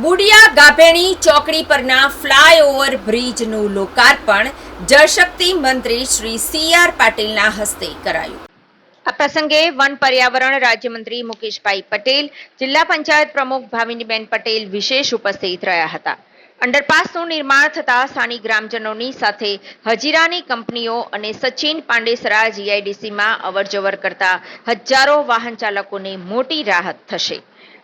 બુડિયા ગાભેણી ચોકડી પરના ફ્લાયઓવર બ્રિજનું લોકાર્પણ જળશક્તિ મંત્રી શ્રી સી આર પાટીલના હસ્તે કરાયું. આ પ્રસંગે વન પર્યાવરણ રાજ્યમંત્રી મુકેશભાઈ પટેલ, જિલ્લા પંચાયત પ્રમુખ ભાવિનીબેન પટેલ વિશેષ ઉપસ્થિત રહ્યા હતા. અંડરપાસનું નિર્માણ થતા સ્થાનિક ગ્રામજનોની સાથે હજીરાની કંપનીઓ અને સચિન પાંડેસરા જીઆઈડીસીમાં અવરજવર કરતા હજારો વાહન ચાલકોને મોટી રાહત થશે.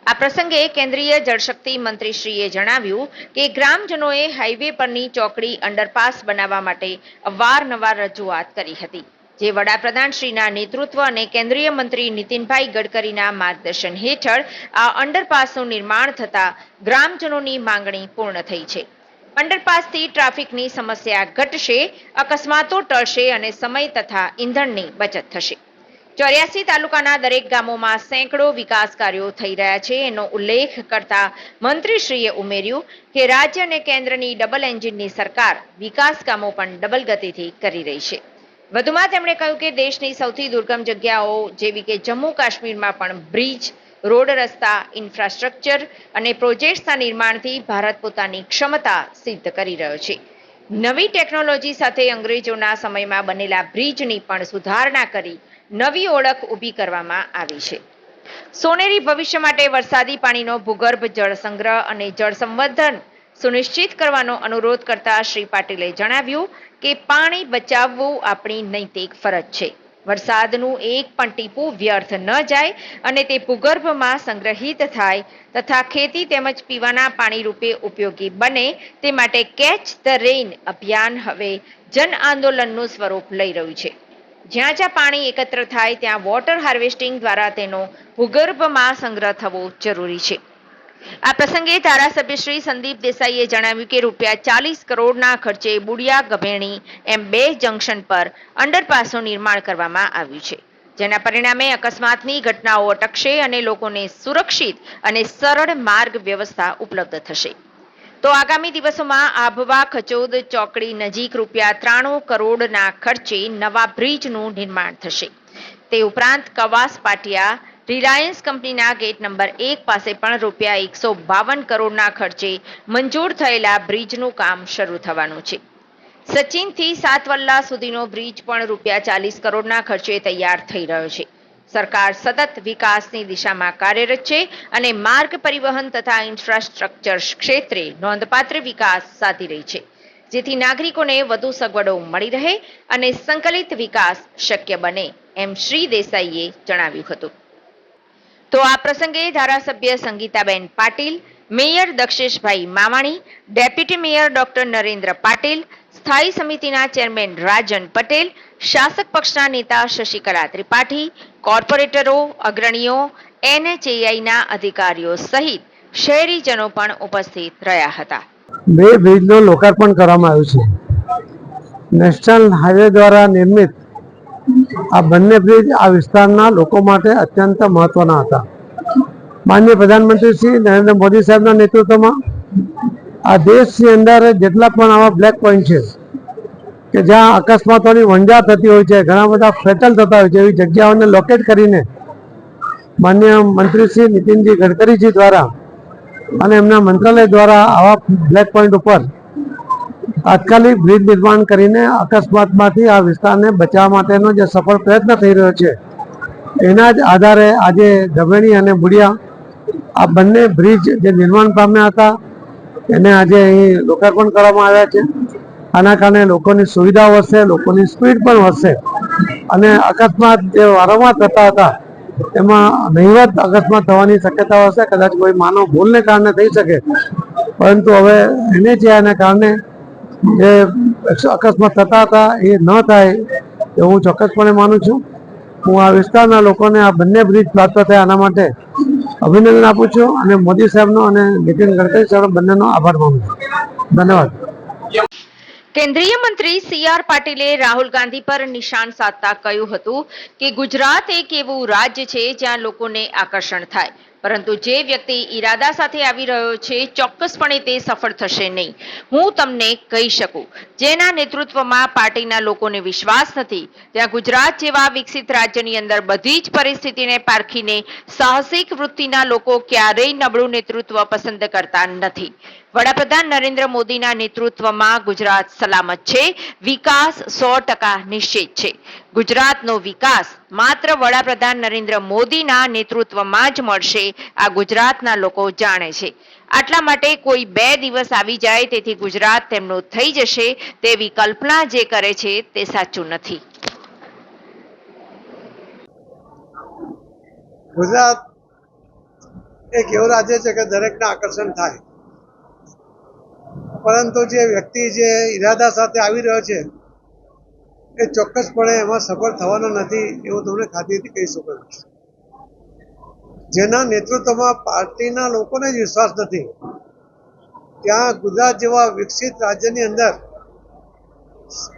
આ પ્રસંગે કેન્દ્રીય જળશક્તિ મંત્રીશ્રીએ જણાવ્યું કે ગ્રામજનોએ હાઈવે પરની ચોકડી અંડરપાસ બનાવવા માટે અવારનવાર રજૂઆત કરી હતી, જે વડાપ્રધાન શ્રીના નેતૃત્વ અને કેન્દ્રીય મંત્રી નીતિનભાઈ ગડકરીના માર્ગદર્શન હેઠળ આ અંડરપાસનું નિર્માણ થતાં ગ્રામજનોની માંગણી પૂર્ણ થઈ છે. અંડરપાસથી ટ્રાફિકની સમસ્યા ઘટશે, અકસ્માતો ટળશે અને સમય તથા ઇંધણની બચત થશે. ચોર્યાસી તાલુકાના દરેક ગામોમાં સેંકડો વિકાસ કાર્યો થઈ રહ્યા છે. એનો ઉલ્લેખ કરતા મંત્રીશ્રીએ ઉમેર્યું કે રાજ્ય અને કેન્દ્રની ડબલ એન્જિનની સરકાર વિકાસ કામો પણ ડબલ ગતિથી કરી રહી છે. વધુમાં તેમણે કહ્યું કે દેશની સૌથી દુર્ગમ જગ્યાઓ જેવી કે જમ્મુ કાશ્મીરમાં પણ બ્રિજ, રોડ રસ્તા, ઇન્ફ્રાસ્ટ્રક્ચર અને પ્રોજેક્ટ્સના નિર્માણથી ભારત પોતાની ક્ષમતા સિદ્ધ કરી રહ્યો છે. નવી ટેકનોલોજી સાથે અંગ્રેજોના સમયમાં બનેલા બ્રિજની પણ સુધારણા કરી નવી ઓળખ ઊભી કરવામાં આવી છે. સોનેરી ભવિષ્ય માટે વરસાદી પાણીનો ભૂગર્ભ જળ સંગ્રહ અને જળ સંવર્ધન સુનિશ્ચિત કરવાનો અનુરોધ કરતા શ્રી પાટીલે જણાવ્યું કે પાણી બચાવવું આપણી નૈતિક ફરજ છે. વરસાદનું એક પણ ટીપું વ્યર્થ ન જાય અને તે ભૂગર્ભમાં સંગ્રહિત થાય તથા ખેતી તેમજ પીવાના પાણી રૂપે ઉપયોગી બને તે માટે કેચ ધ રેઇન અભિયાન હવે જન આંદોલનનું સ્વરૂપ લઈ રહ્યું છે. જ્યાં જ્યાં પાણી એકત્ર થાય ત્યાં વોટર હાર્વેસ્ટિંગ દ્વારા તેનો ભૂગર્ભમાં સંગ્રહ થવો જરૂરી છે. આ પ્રસંગે ધારાસભ્ય શ્રી સંદીપ દેસાઈએ જણાવ્યું કે રૂપિયા ચાલીસ કરોડના ખર્ચે બુડિયા ગભેણી એમ બે જંકશન પર અંડરપાસનું નિર્માણ કરવામાં આવ્યું છે. જેના પરિણામે અકસ્માતની ઘટનાઓ અટકશે અને લોકોને સુરક્ષિત અને સરળ માર્ગ વ્યવસ્થા ઉપલબ્ધ થશે. તો આગામી દિવસોમાં આભવા ખચોદ ચોકડી નજીક રૂપિયા ત્રાણું કરોડના ખર્ચે નવા બ્રિજનું નિર્માણ થશે. તે ઉપરાંત કવાસ પાટિયા રિલાયન્સ કંપનીના ગેટ નંબર એક પાસે પણ રૂપિયા એકસો બાવન કરોડના ખર્ચે મંજૂર થયેલા બ્રિજનું કામ શરૂ થવાનું છે. સચિનથી સાતવલ્લા સુધીનો બ્રિજ પણ રૂપિયા ચાલીસ કરોડના ખર્ચે તૈયાર થઈ રહ્યો છે. સરકાર સતત વિકાસની દિશામાં કાર્યરત છે અને માર્ગ પરિવહન તથા ઇન્ફ્રાસ્ટ્રક્ચર ક્ષેત્રે નોંધપાત્ર વિકાસ સાધી રહી છે, જેથી નાગરિકોને વધુ સગવડો મળી રહે અને સંકલિત વિકાસ શક્ય બને, એમ શ્રી દેસાઈએ જણાવ્યું હતું. તો આ પ્રસંગે ધારાસભ્ય Sangitaben Patil, mayor Daksheshbhai Mavani, deputy mayor doctor Narendra Patil સ્થાયી સમિતિના ચેરમેન રાજન પટેલ, શાસક પક્ષના નેતા શશિકલા ત્રિપાઠી, કોર્પોરેટરો, અગ્રણીઓ, એનએચએઆઈના અધિકારીઓ સહિત શહેરીજનો પણ ઉપસ્થિત રહ્યા હતા. બે બ્રિજનું લોકાર્પણ કરવામાં આવ્યું છે. નેશનલ હાઈવે દ્વારા નિર્મિત આ બંને બ્રિજ આ વિસ્તારના લોકો માટે અત્યંત મહત્વના હતા. માનનીય પ્રધાનમંત્રી શ્રી નરેન્દ્ર મોદી સાહેબના નેતૃત્વમાં આ દેશની અંદર જેટલા પણ આવા બ્લેક પોઈન્ટ છે, કે જ્યાં અકસ્માતોની વંજા થતી હોય છે, ઘણા બધા ફેટલ થતા હોય છે, એવી જગ્યાઓને લોકેટ કરીને માન્ય મંત્રી શ્રી નીતિનજી ગડકરીજી દ્વારા અને એમના મંત્રાલય દ્વારા આવા બ્લેક પોઈન્ટ ઉપર તાત્કાલિક બ્રિજ નિર્માણ કરીને અકસ્માતમાંથી આ વિસ્તારને બચાવવા માટેનો જે સફળ પ્રયત્ન થઈ રહ્યો છે, એના જ આધારે આજે ધવેણી અને બુડિયા આ બંને બ્રિજ જે નિર્માણ પામ્યા હતા એને આજે અહીં લોકાર્પણ કરવામાં આવ્યા છે. આના કારણે લોકોની સુવિધા વધશે, લોકોની સ્પીડ પણ વધશે. અને અકસ્માત જે વારંવાર થતા હતા, એમાં નહીવત અકસ્માત થવાની શક્યતા હશે. કદાચ કોઈ માનવ ભૂલને કારણે થઈ શકે. પરંતુ હવે એને આના કારણે જે અકસ્માત થતા હતા, એ ન થાય એવું હું ચોક્કસપણે માનું છું. હું આ વિસ્તારના લોકોને આ બંને બ્રિજ પ્રાપ્ત થયા આના માટે અભિનંદન આપું છું અને મોદી સાહેબનો અને નીતિન ગડકરી સાહેબ બંનેનો આભાર માનું છું. ધન્યવાદ. કેન્દ્રીય મંત્રી સી આર પાટીલે રાહુલ ગાંધી પર નિશાન સાધતા કહ્યું હતું કે ગુજરાત એક એવું રાજ્ય છે જ્યાં લોકોને આકર્ષણ થાય. પરંતુ જે વ્યક્તિ ઈરાદા સાથે આવી રહ્યો છે, ચોક્કસપણે તે સફળ થશે નહીં. હું તમને કહી શકું, જેના નેતૃત્વમાં પાર્ટીના લોકોને વિશ્વાસ નથી, ત્યાં ગુજરાત જેવા વિકસિત રાજ્યની અંદર બધી જ પરિસ્થિતિને પારખીને સાહસિક વૃત્તિના લોકો ક્યારેય નબળું નેતૃત્વ પસંદ કરતા નથી. વડાપ્રધાન નરેન્દ્ર મોદીના નેતૃત્વમાં ગુજરાત સલામત છે, વિકાસ સો ટકા નિશ્ચિત છે. ગુજરાતનો વિકાસ માત્ર વડાપ્રધાન નરેન્દ્ર મોદીના નેતૃત્વમાં જ મળશે, આ ગુજરાતના લોકો જાણે છે. આટલા માટે કોઈ બે દિવસ આવી જાય તેથી ગુજરાત તેમનું થઈ જશે, તેવી કલ્પના જે કરે છે તે સાચું નથી. ગુજરાત એક એવું રાજ્ય છે કે દરેકને આકર્ષણ થાય. પરંતુ જે વ્યક્તિ જે ઈરાદા સાથે આવી રહ્યો છે એ ચોક્કસપણે એમાં સફળ થવાનો નથી એવું તમને ખાતરીથી કહી શકું જેના નેતૃત્વમાં પાર્ટીના લોકોને જ વિશ્વાસ નથી. ત્યાં ગુજરાત જેવા વિકસિત રાજ્યની અંદર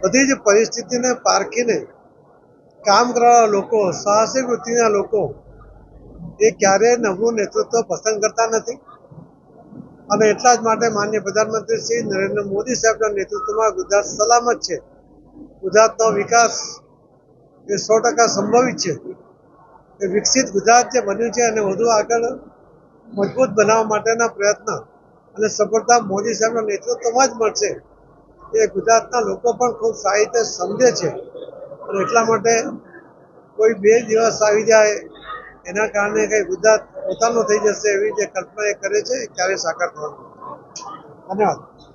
બધી જ પરિસ્થિતિને પારખીને કામ કરવાના લોકો, સાહસિક વૃત્તિના લોકો એ ક્યારેય નવું નેતૃત્વ પસંદ કરતા નથી. અને એટલા જ માટે માન્ય પ્રધાનમંત્રી શ્રી નરેન્દ્ર મોદી સાહેબના નેતૃત્વમાં ગુજરાત સલામત છે. ગુજરાતનો વિકાસ એ સો ટકા સંભવિત છે. એ વિકસિત ગુજરાત જે બન્યું છે અને વધુ આગળ મજબૂત બનાવવા માટેના પ્રયત્ન અને સફળતા મોદી સાહેબના નેતૃત્વમાં જ મળશે. એ ગુજરાતના લોકો પણ ખૂબ સારી રીતે સમજે છે અને એટલા માટે કોઈ બે દિવસ આવી જાય એના કારણે કઈ ગુજરાત પોતાનું થઈ જશે એવી જે કલ્પના એ કરે છે એ ક્યારેય સાકાર થવાનું ધન્યવાદ.